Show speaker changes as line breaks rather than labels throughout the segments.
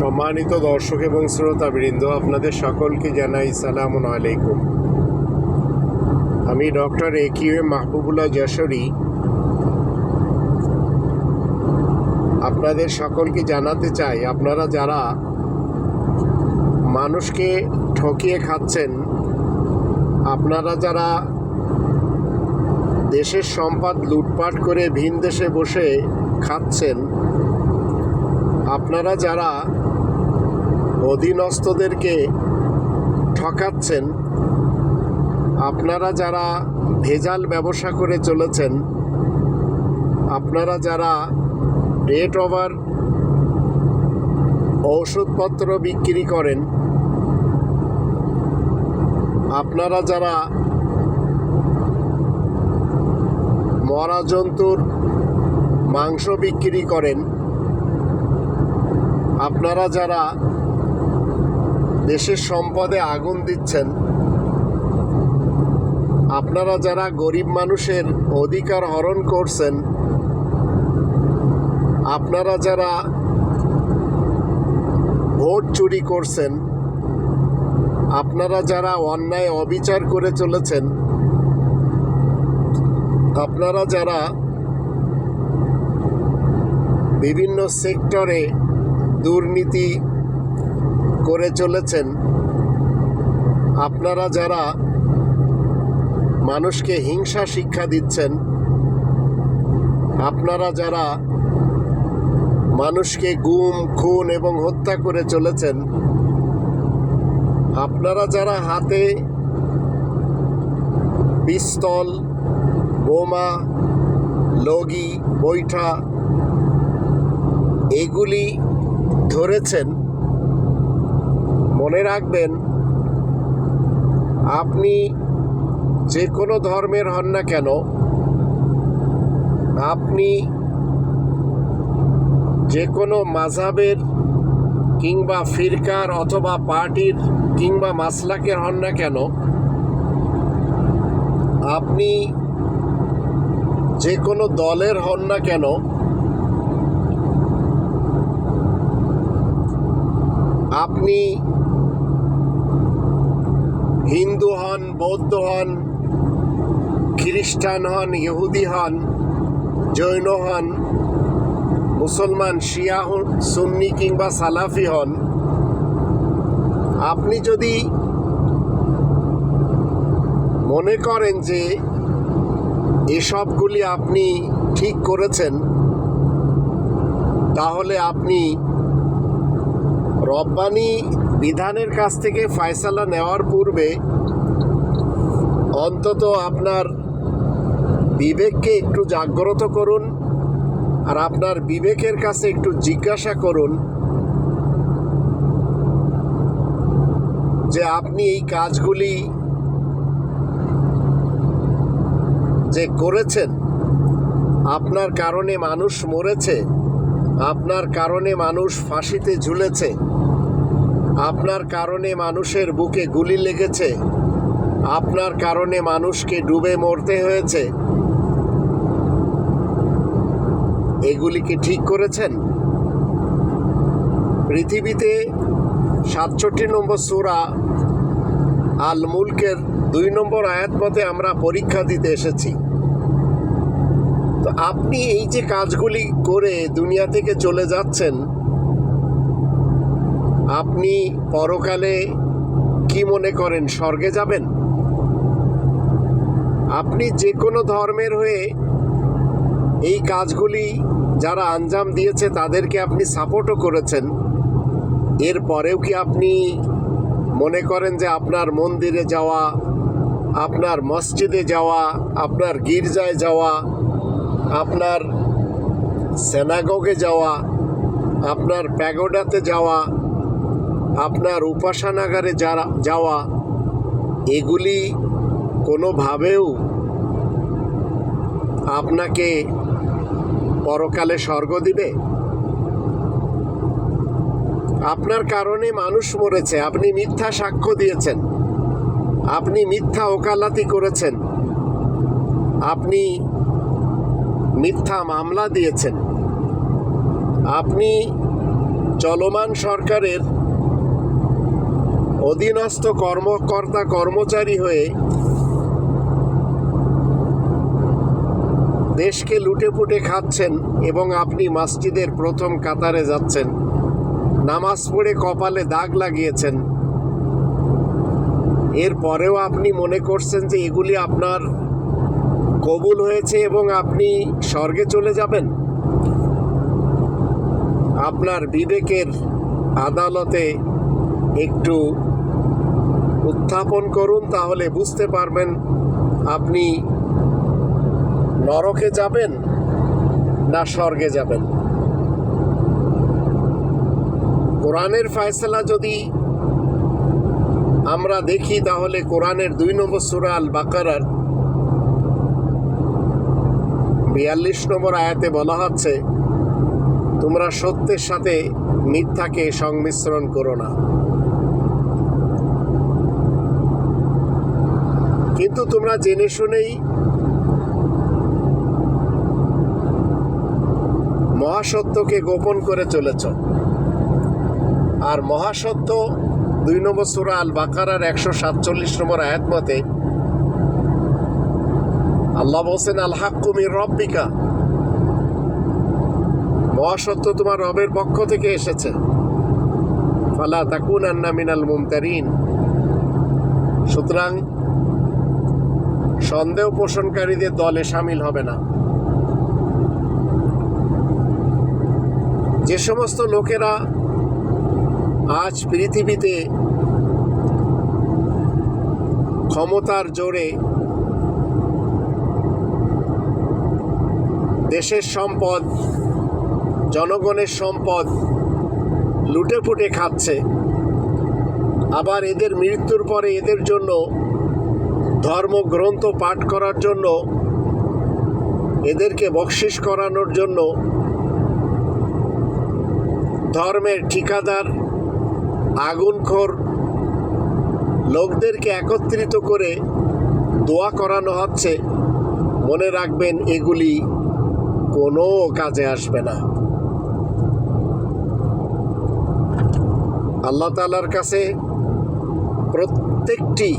সম্মানিত দর্শক এবং শ্রোতাবৃন্দ, আপনাদের সকলকে জানাই সালাম আলাইকুম। আমি doctor A Q A Mahbubullah Jashori. আপনাদের সকলকে জানাতে চাই, আপনারা যারা মানুষকে ঠকিয়ে খাচ্ছেন, আপনারা যারা দেশের সম্পদ লুটপাট করে ভিন দেশে বসে খাচ্ছেন, আপনারা যারা অধীনস্থদেরকে ঠকাচ্ছেন। আপনারা যারা ভেজাল ব্যবসা করে চলেছেন, আপনারা যারা রেট ওভার ঔষধপত্র বিক্রি করেন, আপনারা যারা মরা জন্তুর মাংস বিক্রি করেন, আপনারা যারা দেশের সম্পদে আগুন দিচ্ছেন। আপনারা যারা গরিব মানুষের অধিকার হরণ করছেন, আপনারা যারা ভোট চুরি করছেন, আপনারা যারা অন্যায় অবিচার করে চলেছেন, আপনারা যারা বিভিন্ন সেক্টরে দুর্নীতি করে চলেছেন, আপনারা যারা মানুষকে হিংসা শিক্ষা দিচ্ছেন, আপনারা যারা মানুষকে গুম, খুন এবং হত্যা করে চলেছেন, আপনারা যারা হাতে পিস্তল, বোমা, লগি, বৈঠা, এগুলি ধরেছেন মনে রাখবেন, আপনি যে কোনো ধর্মের হন না কেন, আপনি যে কোনো মাঝাবের কিংবা ফিরকার অথবা পার্টির কিংবা মাসলাকের হন না কেন, আপনি যে কোনো দলের হন না কেন, আপনি হন, বৌদ্ধ হন, খ্রিস্টান হন, ইহুদি হন, জৈন হন, মুসলমান, শিয়া হন সুন্নি কিংবা সালাফি হন, আপনি যদি মনে করেন যে এসবগুলি আপনি ঠিক করেছেন, তাহলে আপনি রব্বানি বিধানের কাছ থেকে ফয়সালা নেওয়ার পূর্বে অন্তত আপনার বিবেককে একটু জাগ্রত করুন আর আপনার বিবেকের কাছে একটু জিজ্ঞাসা করুন যে আপনি এই কাজগুলি যে করেছেন, আপনার কারণে মানুষ মরেছে, আপনার কারণে মানুষ ফাঁসিতে ঝুলেছে, আপনার কারণে মানুষের বুকে গুলি লেগেছে আপনার কারণে মানুষকে ডুবে মরতে হয়েছে। এগুলি কি ঠিক করেছেন? পৃথিবীতে সাতষট্টি নম্বর সুরা আল মুলকের দুই নম্বর আয়াত মতে আমরা পরীক্ষা দিতে এসেছি। তো আপনি এই যে কাজগুলি করে দুনিয়া থেকে চলে যাচ্ছেন, আপনি পরকালে কি মনে করেন, স্বর্গে যাবেন? আপনি যে কোনো ধর্মের হয়ে এই কাজগুলি যারা আঞ্জাম দিয়েছে, তাদেরকে আপনি সাপোর্টও করেছেন। এরপরেও কি আপনি মনে করেন যে আপনার মন্দিরে যাওয়া, আপনার মসজিদে যাওয়া, আপনার গির্জায় যাওয়া, আপনার সেনাগগে যাওয়া, আপনার প্যাগোডাতে যাওয়া, আপনার উপাসনাগারে যারা যাওয়া, এগুলি কোনোভাবেও আপনাকে পরকালে স্বর্গ দিবে? আপনার কারণে মানুষ মরেছে, আপনি মিথ্যা সাক্ষ্য দিয়েছেন, আপনি মিথ্যা ওকালাতি করেছেন, আপনি মিথ্যা মামলা দিয়েছেন, আপনি চলমান সরকারের অধীনস্থ কর্মকর্তা কর্মচারী হয়ে দেশকে লুটে পুটে খাচ্ছেন এবং আপনি মসজিদের প্রথম কাতারে যাচ্ছেন। নামাজ পড়ে কপালে দাগ লাগিয়েছেন। এরপরেও আপনি মনে করছেন যে এগুলি আপনার কবুল হয়েছে এবং আপনি স্বর্গে চলে যাবেন? আপনার বিবেকের আদালতে একটু উত্থাপন করুন, তাহলে বুঝতে পারবেন আপনি নরকে যাবেন না স্বর্গে যাবেন? কোরআনের ফায়সালা যদি আমরা দেখি, তাহলে কোরআনের দুই নম্বর সুরা আল বাকারার বিয়াল্লিশ নম্বর আয়াতে বলা হচ্ছে, তোমরা সত্যের সাথে মিথ্যাকে সংমিশ্রণ করো না। কিন্তু তোমরা জেনে শুনেই মহাসত্যকে গোপন করে চলেছ। আর মহাসত্য দুই নম্বর সুরা আল বাকারার একশো সাতচল্লিশ নম্বর আয়াত মতে, আল্লাহ বলছেন আল হাক্কুমির রব্বিকা। মহাসত্য তোমার রবের পক্ষ থেকে এসেছে। ফালা তাকুন আন্না মিনাল মুমতারিন। সুতরাং সন্দেহ পোষণকারীদের দলে সামিল হবে না। যে সমস্ত লোকেরা আজ পৃথিবীতে ক্ষমতার জোরে দেশের সম্পদ, জনগণের সম্পদ লুটে ফুটে খাচ্ছে। আবার এদের মৃত্যুর পরে এদের জন্য ধর্মগ্রন্থ পাঠ করার জন্য, এদেরকে বকশিস করানোর জন্য ধর্মের ঠিকাদার, আগুনখোর, লোকদেরকে একত্রিত করে দোয়া করানো হচ্ছে। মনে রাখবেন, এগুলি কোনো কাজে আসবে না। আল্লাহ তালার কাছে প্রত্যেকটি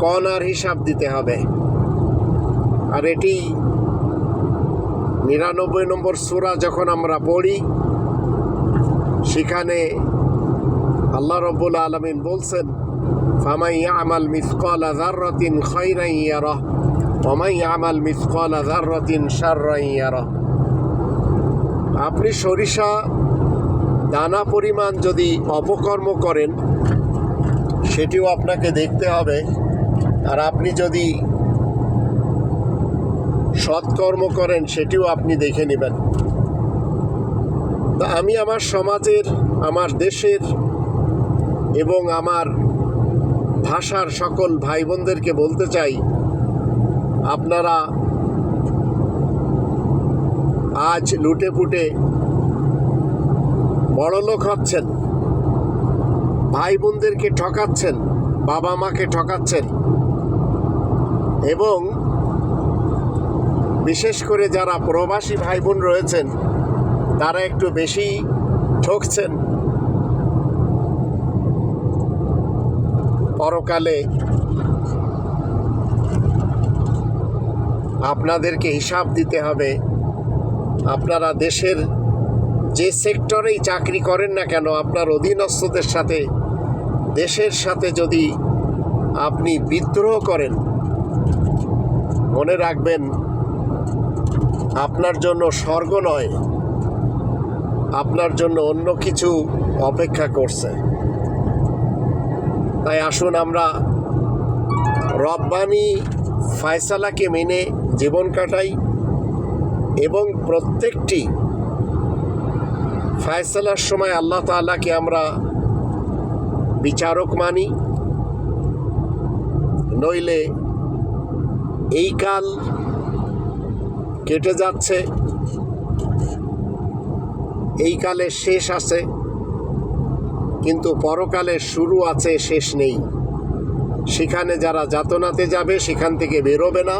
কণার হিসাব দিতে হবে। আর এটি নিরানব্বই নম্বর সুরা যখন আমরা পড়ি সেখানে আল্লাহ রব্বুল আলমিন বলছেন আমাল আমাল আপনি সরিষা দানা পরিমাণ যদি অপকর্ম করেন, সেটিও আপনাকে দেখতে হবে। আর আপনি যদি সৎকর্ম করেন, সেটিও আপনি দেখে নেবেন। তা আমি আমার সমাজের, আমার দেশের এবং আমার ভাষার সকল ভাই বোনদেরকে বলতে চাই, আপনারা আজ লুটে পুটে বড়লোক হচ্ছেন ভাই বোনদেরকে ঠকাচ্ছেন, বাবা মাকে ঠকাচ্ছেন এবং বিশেষ করে যারা প্রবাসী ভাই বোন রয়েছেন তারা একটু বেশি ঠকছেন। পরকালে আপনাদেরকে হিসাব দিতে হবে। আপনারা দেশের যে সেক্টরেই চাকরি করেন না কেন, আপনার অধীনস্থদের সাথে, দেশের সাথে যদি আপনি বিদ্রোহ করেন, মনে রাখবেন, আপনার জন্য স্বর্গ নয়। আপনার জন্য অন্য কিছু অপেক্ষা করছে। তাই আসুন আমরা রব্বানি ফায়সালাকে মেনে জীবন কাটাই এবং প্রত্যেকটি ফায়সালার সময় আল্লাহ তাআলাকে আমরা বিচারক মানি। নইলে এই কাল কেটে যাচ্ছে। এই কালে শেষ আছে, কিন্তু পরকালের শুরু আছে, শেষ নেই। সেখানে যারা যাতনাতে যাবে, সেখান থেকে বেরোবে না।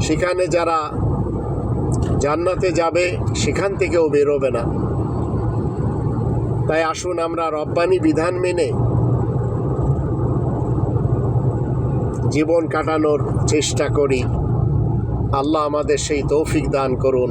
সেখানে যারা জান্নাতে যাবে, সেখান থেকেও বেরোবে না। তাই আসুন আমরা রব্বানি বিধান মেনে জীবন কাটানোর চেষ্টা করি। আল্লাহ আমাদের সেই তৌফিক দান করুন।